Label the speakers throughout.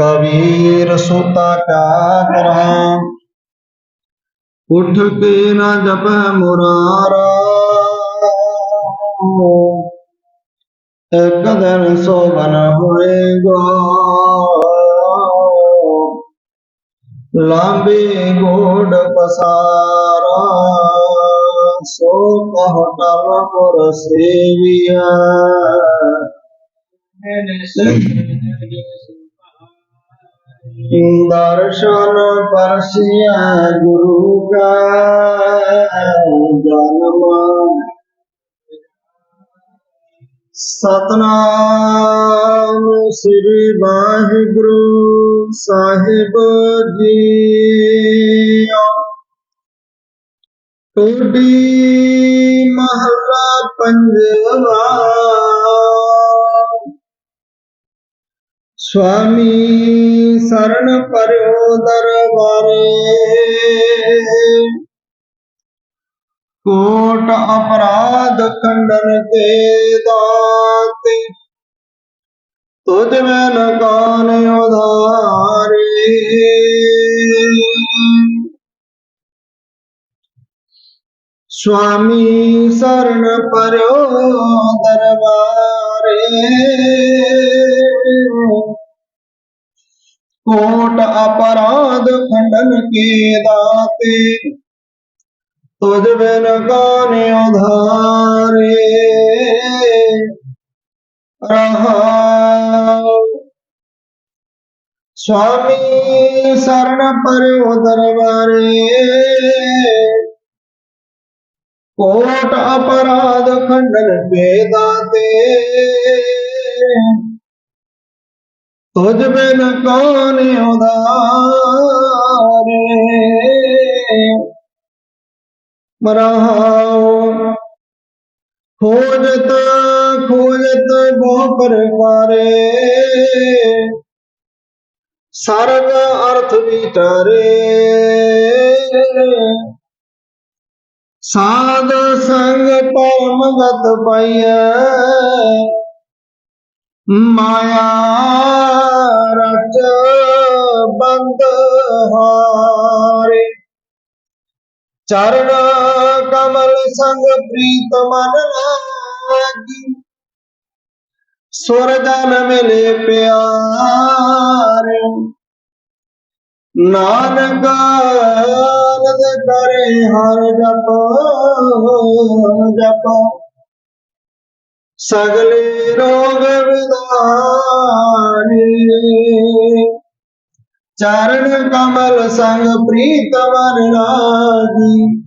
Speaker 1: कबीर सुता का करहूं उठ के न जप मुरारा। एक दिन शोभन हुए गो। लंबी गोड पसारा। सो कहटल मुर सेविया। ਦਰਸ਼ਨ ਪਰਸਿਆ ਗੁਰੂ ਕਾ ਜਨਮ ਸਤਨਾਮ ਸ੍ਰੀ ਵਾਹਿਗੁਰੂ ਸਾਹਿਬ ਜੀ ਟੋਡੀ ਮਹਲਾ ਪੰਜਵਾ ਸੁਆਮੀ ਸਰਣ ਪਰਿਓ ਦਰਬਾਰੇ। ਕੋਟ ਅਪਰਾਧ ਖੰਡਨ ਤੇ ਦਾਤੇ ਤੁਝ ਮੈਂ ਲਗਾਨ ਉਧਾਰੇ। ਸੁਆਮੀ ਸਰਣ ਪਰਿਓ ਦਰਬਾਰੇ। ਕੋਟ ਅਪਰਾਧ ਖੰਡਨ ਕੇ ਦਾਤੇ ਤੁਜ ਬਿਨ ਕੌਣ ਉਧਾਰੇ। ਰਹਾ ਸੁਆਮੀ ਸਰਣ ਪਰਿਓ ਦਰਬਾਰੇ ਕੋਟ ਅਪਰਾਧ ਖੰਡਨ ਕੇ ਦਾਤੇ ਤੁਝ ਬਿਨ ਕੌਣ ਉਧਾਰੇ ਮਰਹਾਉ ਖੋਜਤ ਖੋਜਤ ਬਹੁ ਪਰਵਾਰੇ। ਸਰਬ ਅਰਥ ਵਿਚਾਰੇ। ਸਾਧ ਸੰਗ ਪਰਮ ਗਤ ਪਾਈਐ। ਮਾਇਆ ਰਚ ਬੰਦ ਹਾਰੇ। ਚਰਨ ਕਮਲ ਸੰਗ ਪ੍ਰੀਤ ਮਨ ਲਾਗੀ ਸੁਰ ਜਨ ਮਿਲੇ ਪਿਆਰੇ। ਨਾਨਕ ਆਨੰਦ ਕਰੇ ਹਰ ਜਪ ਜਪ। ਸਗਲੇ ਰੋਗ ਵਿਦਾਰੇ ਚਰਨ ਕਮਲ ਸੰਗ ਪ੍ਰੀਤ ਮਨ ਸੁਰਦਾਨ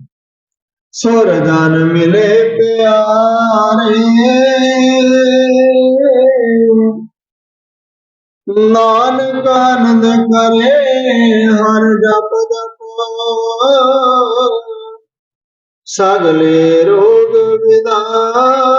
Speaker 1: ਸੁਰ ਜਨ ਮਿਲੇ ਪਿਆਰੇ। ਨਾਨਕ ਆਨੰਦ ਕਰੇ ਹਰ ਜਪ ਜਪ। ਸਗਲੇ ਰੋਗ ਵਿਦਾਰੇ